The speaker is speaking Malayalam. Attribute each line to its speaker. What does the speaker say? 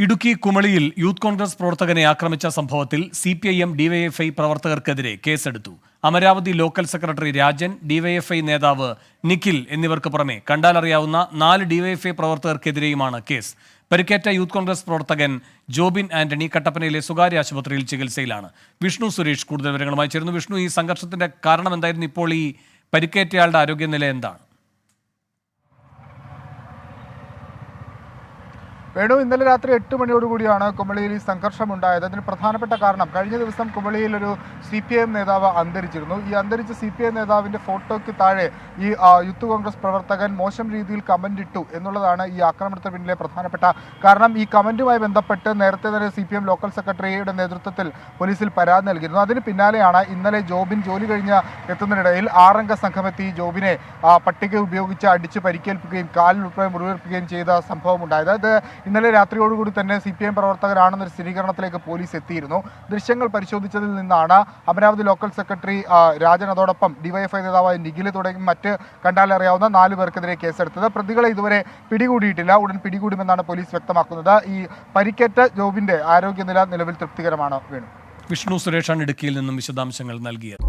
Speaker 1: ഇടുക്കി കുമളിയിൽ യൂത്ത് കോൺഗ്രസ് പ്രവർത്തകനെ ആക്രമിച്ച സംഭവത്തിൽ C P I M DYFI പ്രവർത്തകർക്കെതിരെ കേസെടുത്തു. Amaravati local secretary Rajan DYFI നേതാവ് നിഖിൽ എന്നിവർക്ക് പുറമെ കണ്ടാലറിയാവുന്ന നാല് ഡിവൈഎഫ്ഐ പ്രവർത്തകർക്കെതിരെയുമാണ് കേസ്. പരിക്കേറ്റ യൂത്ത് കോൺഗ്രസ് പ്രവർത്തകൻ ജോബിൻ ആന്റണി കട്ടപ്പനയിലെ സ്വകാര്യ ആശുപത്രിയിൽ ചികിത്സയിലാണ്. വിഷ്ണു സുരേഷ് കൂടുതൽ വിവരങ്ങളുമായി ചേരുന്നു. വിഷ്ണു ഈ സംഘർഷത്തിന്റെ കാരണം എന്തായിരുന്നു ഇപ്പോൾ ഈ പരിക്കേറ്റയാളുടെ ആരോഗ്യനില എന്താണ്?
Speaker 2: വേണു ഇന്നലെ രാത്രി എട്ട് മണിയോടുകൂടിയാണ് കുമളിയിൽ ഈ സംഘർഷമുണ്ടായത്. അതിന് പ്രധാനപ്പെട്ട കാരണം കഴിഞ്ഞ ദിവസം കുമളിയിൽ ഒരു സി പി എം നേതാവ് അന്തരിച്ചിരുന്നു. ഈ അന്തരിച്ച സി പി എം നേതാവിന്റെ ഫോട്ടോയ്ക്ക് താഴെ ഈ യൂത്ത് കോൺഗ്രസ് പ്രവർത്തകൻ മോശം രീതിയിൽ കമന്റ് ഇട്ടു എന്നുള്ളതാണ് ഈ ആക്രമണത്തിന് പിന്നിലെ പ്രധാനപ്പെട്ട കാരണം. ഈ കമന്റുമായി ബന്ധപ്പെട്ട് നേരത്തെ തന്നെ സി പി എം ലോക്കൽ സെക്രട്ടറിയുടെ നേതൃത്വത്തിൽ പോലീസിൽ പരാതി നൽകിയിരുന്നു. അതിന് പിന്നാലെയാണ് ഇന്നലെ ജോബിൻ ജോലി കഴിഞ്ഞ് എത്തുന്നതിനിടയിൽ ആറംഗ സംഘമെത്തി ജോബിനെ പട്ടിക ഉപയോഗിച്ച് അടിച്ച് പരിക്കേൽപ്പിക്കുകയും കാലിൽ ഉൾപ്പെടെ മുറിവേൽപ്പിക്കുകയും ചെയ്ത സംഭവം ഉണ്ടായത് അത് ഇന്നലെ രാത്രിയോടുകൂടി തന്നെ സി പി എം പ്രവർത്തകരാണെന്നൊരു സ്ഥിരീകരണത്തിലേക്ക് പോലീസ് എത്തിയിരുന്നു. ദൃശ്യങ്ങൾ പരിശോധിച്ചതിൽ നിന്നാണ് അമരാവതി ലോക്കൽ സെക്രട്ടറി രാജൻ. അതോടൊപ്പം ഡിവൈഎഫ്ഐ നേതാവായ നിഖിൽ തുടങ്ങി മറ്റ് കണ്ടാലറിയാവുന്ന നാല് പേർക്കെതിരെ കേസെടുത്തത്. പ്രതികളെ ഇതുവരെ പിടികൂടിയിട്ടില്ല. ഉടൻ പിടികൂടുമെന്നാണ് പോലീസ് വ്യക്തമാക്കുന്നത്. ഈ പരിക്കേറ്റ ജോബിന്റെ ആരോഗ്യനില നിലവിൽ തൃപ്തികരമാണ് വേണു.
Speaker 1: വിഷ്ണു സുരേഷാണ് ഇടുക്കിയിൽ നിന്നും വിശദാംശങ്ങൾ നൽകിയത്.